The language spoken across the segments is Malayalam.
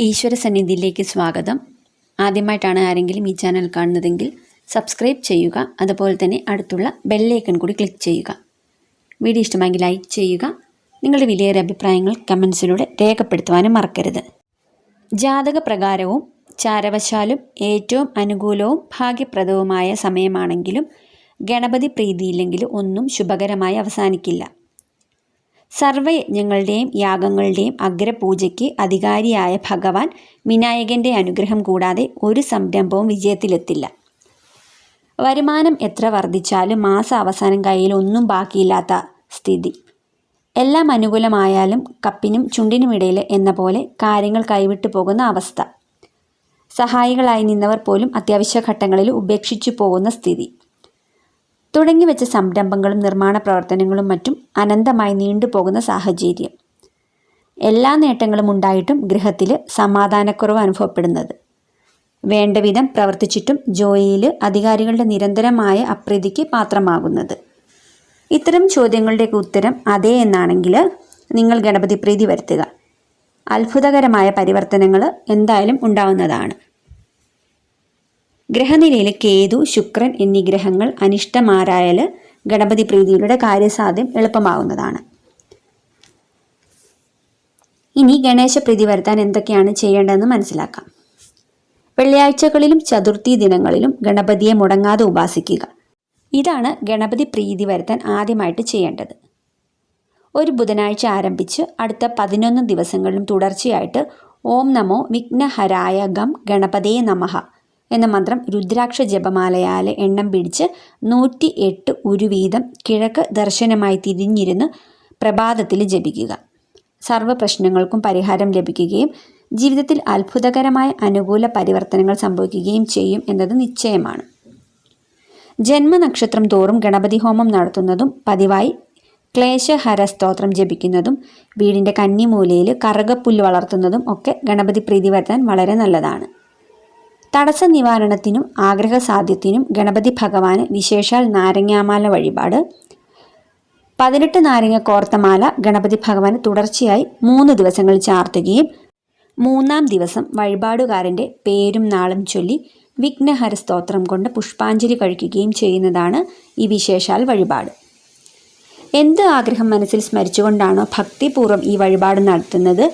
ഈശ്വര സന്നിധിയിലേക്ക് സ്വാഗതം. ആദ്യമായിട്ടാണ് ആരെങ്കിലും ഈ ചാനൽ കാണുന്നതെങ്കിൽ സബ്സ്ക്രൈബ് ചെയ്യുക അതുപോലെ തന്നെ അടുത്തുള്ള ബെല്ലൈക്കൺ കൂടി ക്ലിക്ക് ചെയ്യുക. വീഡിയോ ഇഷ്ടമായെങ്കിൽ ലൈക്ക് ചെയ്യുക. നിങ്ങളുടെ വിലയേറെ അഭിപ്രായങ്ങൾ കമൻസിലൂടെ രേഖപ്പെടുത്തുവാനും മറക്കരുത്. ജാതക പ്രകാരവും ചാരവശാലും ഏറ്റവും അനുകൂലവും ഭാഗ്യപ്രദവുമായ സമയമാണെങ്കിലും ഗണപതി പ്രീതിയില്ലെങ്കിലും ഒന്നും ശുഭകരമായി അവസാനിക്കില്ല. സർവയജ്ഞങ്ങളുടെയും യാഗങ്ങളുടെയും അഗ്രപൂജയ്ക്ക് അധികാരിയായ ഭഗവാൻ വിനായകന്റെ അനുഗ്രഹം കൂടാതെ ഒരു സംരംഭവും വിജയത്തിലെത്തില്ല. വരുമാനം എത്ര വർദ്ധിച്ചാലും മാസ അവസാനം കയ്യിൽ ഒന്നും ബാക്കിയില്ലാത്ത സ്ഥിതി. എല്ലാം അനുകൂലമായാലും കപ്പിനും ചുണ്ടിനുമിടയിൽ എന്ന പോലെ കാര്യങ്ങൾ കൈവിട്ടു പോകുന്ന അവസ്ഥ. സഹായികളായി നിന്നവർ പോലും അത്യാവശ്യ ഘട്ടങ്ങളിൽ ഉപേക്ഷിച്ചു പോകുന്ന സ്ഥിതി. തുടങ്ങി വെച്ച സംരംഭങ്ങളും നിർമ്മാണ പ്രവർത്തനങ്ങളും മറ്റും അനന്തമായി നീണ്ടുപോകുന്ന സാഹചര്യം. എല്ലാ നേട്ടങ്ങളും ഉണ്ടായിട്ടും ഗൃഹത്തിൽ സമാധാനക്കുറവ് അനുഭവപ്പെടുന്നത്. വേണ്ടവിധം പ്രവർത്തിച്ചിട്ടും ജോലിയിൽ അധികാരികളുടെ നിരന്തരമായ അപ്രീതിക്ക് പാത്രമാകുന്നത്. ഇത്തരം ചോദ്യങ്ങളുടെയൊക്കെ ഉത്തരം അതേ എന്നാണെങ്കിൽ നിങ്ങൾ ഗണപതി പ്രീതി വരുത്തുക. അത്ഭുതകരമായ പരിവർത്തനങ്ങൾ എന്തായാലും ഉണ്ടാവുന്നതാണ്. ഗ്രഹനിലയിൽ കേതു ശുക്രൻ എന്നീ ഗ്രഹങ്ങൾ അനിഷ്ടമാരായാൽ ഗണപതി പ്രീതിയുടെ കാര്യസാധ്യം എളുപ്പമാകുന്നതാണ് ഇനി ഗണേശ പ്രീതി വരുത്താൻ എന്തൊക്കെയാണ് ചെയ്യേണ്ടതെന്ന് മനസ്സിലാക്കാം. വെള്ളിയാഴ്ചകളിലും ചതുർത്ഥി ദിനങ്ങളിലും ഗണപതിയെ മുടങ്ങാതെ ഉപാസിക്കുക. ഇതാണ് ഗണപതി പ്രീതി വരുത്താൻ ആദ്യമായിട്ട് ചെയ്യേണ്ടത്. ഒരു ബുധനാഴ്ച ആരംഭിച്ച് അടുത്ത പതിനൊന്ന് ദിവസങ്ങളിലും തുടർച്ചയായിട്ട് ഓം നമോ വിഘ്നഹരായ ഗം ഗണപതേ നമഃ എന്ന മന്ത്രം രുദ്രാക്ഷ ജപമാലയാലെ എണ്ണം പിടിച്ച് നൂറ്റി എട്ട് ഉരുവീതം കിഴക്ക് ദർശനമായി തിരിഞ്ഞിരുന്ന് പ്രഭാതത്തിൽ ജപിക്കുക. സർവ പ്രശ്നങ്ങൾക്കും പരിഹാരം ലഭിക്കുകയും ജീവിതത്തിൽ അത്ഭുതകരമായ അനുകൂല പരിവർത്തനങ്ങൾ സംഭവിക്കുകയും ചെയ്യും എന്നത് നിശ്ചയമാണ്. ജന്മനക്ഷത്രം തോറും ഗണപതി ഹോമം നടത്തുന്നതും പതിവായി ക്ലേശഹര സ്തോത്രം ജപിക്കുന്നതും വീടിന്റെ കന്നിമൂലയിൽ കറുകപ്പുല്ല് വളർത്തുന്നതും ഒക്കെ ഗണപതി പ്രീതി വരുത്താൻ വളരെ നല്ലതാണ്. തടസ്സ നിവാരണത്തിനും ആഗ്രഹസാധ്യത്തിനും ഗണപതി ഭഗവാന് വിശേഷാൽ നാരങ്ങാമാല വഴിപാട്. പതിനെട്ട് നാരങ്ങ കോർത്തമാല ഗണപതി ഭഗവാന് തുടർച്ചയായി മൂന്ന് ദിവസങ്ങൾ ചാർത്തുകയും മൂന്നാം ദിവസം വഴിപാടുകാരന്റെ പേരും നാളും ചൊല്ലി വിഘ്നഹര സ്തോത്രം കൊണ്ട് പുഷ്പാഞ്ജലി കഴിക്കുകയും ചെയ്യുന്നതാണ് ഈ വിശേഷാൽ വഴിപാട്. എന്ത് ആഗ്രഹം മനസ്സിൽ സ്മരിച്ചുകൊണ്ടാണോ ഭക്തിപൂർവം ഈ വഴിപാട് നടത്തുന്നത്?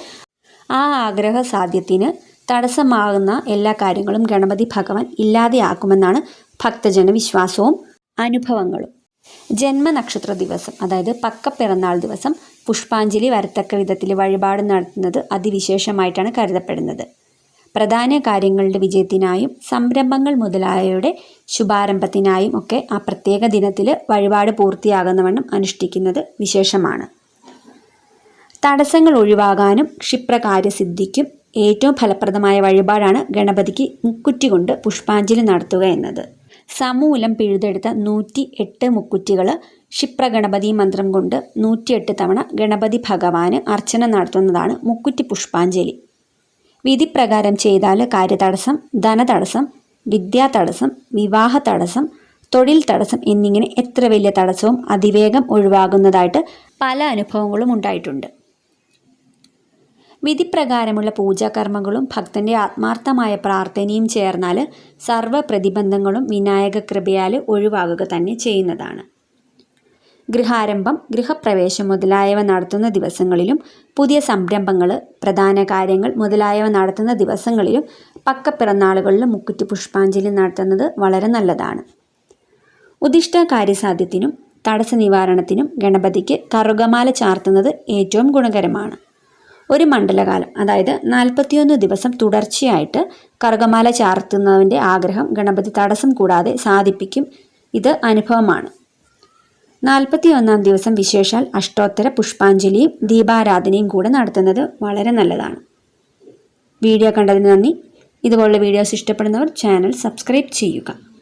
ആ ആഗ്രഹ സാധ്യത്തിന് തടസ്സമാകുന്ന എല്ലാ കാര്യങ്ങളും ഗണപതി ഭഗവാൻ ഇല്ലാതെയാക്കുമെന്നാണ് ഭക്തജന വിശ്വാസവും അനുഭവങ്ങളും. ജന്മനക്ഷത്ര ദിവസം അതായത് പക്ക പിറന്നാൾ ദിവസം പുഷ്പാഞ്ജലി വരത്തക്ക വിധത്തിൽ വഴിപാട് നടത്തുന്നത് അതിവിശേഷമായിട്ടാണ് കരുതപ്പെടുന്നത്. പ്രധാന കാര്യങ്ങളുടെ വിജയത്തിനായും സംരംഭങ്ങൾ മുതലായവയുടെ ശുഭാരംഭത്തിനായും ഒക്കെ ആ പ്രത്യേക ദിനത്തിൽ വഴിപാട് പൂർത്തിയാകുന്നവണ്ണം അനുഷ്ഠിക്കുന്നത് വിശേഷമാണ്. തടസ്സങ്ങൾ ഒഴിവാകാനും ക്ഷിപ്രകാര്യസിദ്ധിക്കും ഏറ്റവും ഫലപ്രദമായ വഴിപാടാണ് ഗണപതിക്ക് മുക്കുറ്റി കൊണ്ട് പുഷ്പാഞ്ജലി നടത്തുക എന്നത്. സമൂലം പിഴുതെടുത്ത നൂറ്റി എട്ട് മുക്കുറ്റികൾ ക്ഷിപ്രഗണപതി മന്ത്രം കൊണ്ട് നൂറ്റിയെട്ട് തവണ ഗണപതി ഭഗവാന് അർച്ചന നടത്തുന്നതാണ് മുക്കുറ്റി പുഷ്പാഞ്ജലി. വിധിപ്രകാരം ചെയ്താൽ കാര്യതടസ്സം ധനതടസ്സം വിദ്യാ തടസ്സം വിവാഹ തടസ്സം തൊഴിൽ തടസ്സം എന്നിങ്ങനെ എത്ര വലിയ തടസ്സവും അതിവേഗം ഒഴിവാകുന്നതായിട്ട് പല അനുഭവങ്ങളും ഉണ്ടായിട്ടുണ്ട്. വിധിപ്രകാരമുള്ള പൂജാകർമ്മങ്ങളും ഭക്തന്റെ ആത്മാർത്ഥമായ പ്രാർത്ഥനയും ചേർന്നാൽ സർവ പ്രതിബന്ധങ്ങളും വിനായക കൃപയാൽ ഒഴിവാകുക തന്നെ ചെയ്യുന്നതാണ്. ഗൃഹാരംഭം ഗൃഹപ്രവേശം മുതലായവ നടത്തുന്ന ദിവസങ്ങളിലും പുതിയ സംരംഭങ്ങൾ പ്രധാന കാര്യങ്ങൾ മുതലായവ നടത്തുന്ന ദിവസങ്ങളിലും പക്കപ്പിറന്നാളുകളിലും മുക്കുറ്റി പുഷ്പാഞ്ജലി നടത്തുന്നത് വളരെ നല്ലതാണ്. ഉദിഷ്ട കാര്യസാധ്യത്തിനും തടസ്സ നിവാരണത്തിനും ഗണപതിക്ക് കറുകമാല ചാർത്തുന്നത് ഏറ്റവും ഗുണകരമാണ്. ഒരു മണ്ഡലകാലം അതായത് നാൽപ്പത്തിയൊന്ന് ദിവസം തുടർച്ചയായിട്ട് കറുകമാല ചാർത്തുന്നതിന്റെ ആഗ്രഹം ഗണപതി തടസ്സം കൂടാതെ സാധിപ്പിക്കും. ഇത് അനുഭവമാണ്. നാൽപ്പത്തി ഒന്നാം ദിവസം വിശേഷാൽ അഷ്ടോത്തര പുഷ്പാഞ്ജലിയും ദീപാരാധനയും കൂടെ നടത്തുന്നത് വളരെ നല്ലതാണ്. വീഡിയോ കണ്ടതിന് നന്ദി. ഇതുപോലുള്ള വീഡിയോസ് ഇഷ്ടപ്പെടുന്നവർ ചാനൽ സബ്സ്ക്രൈബ് ചെയ്യുക.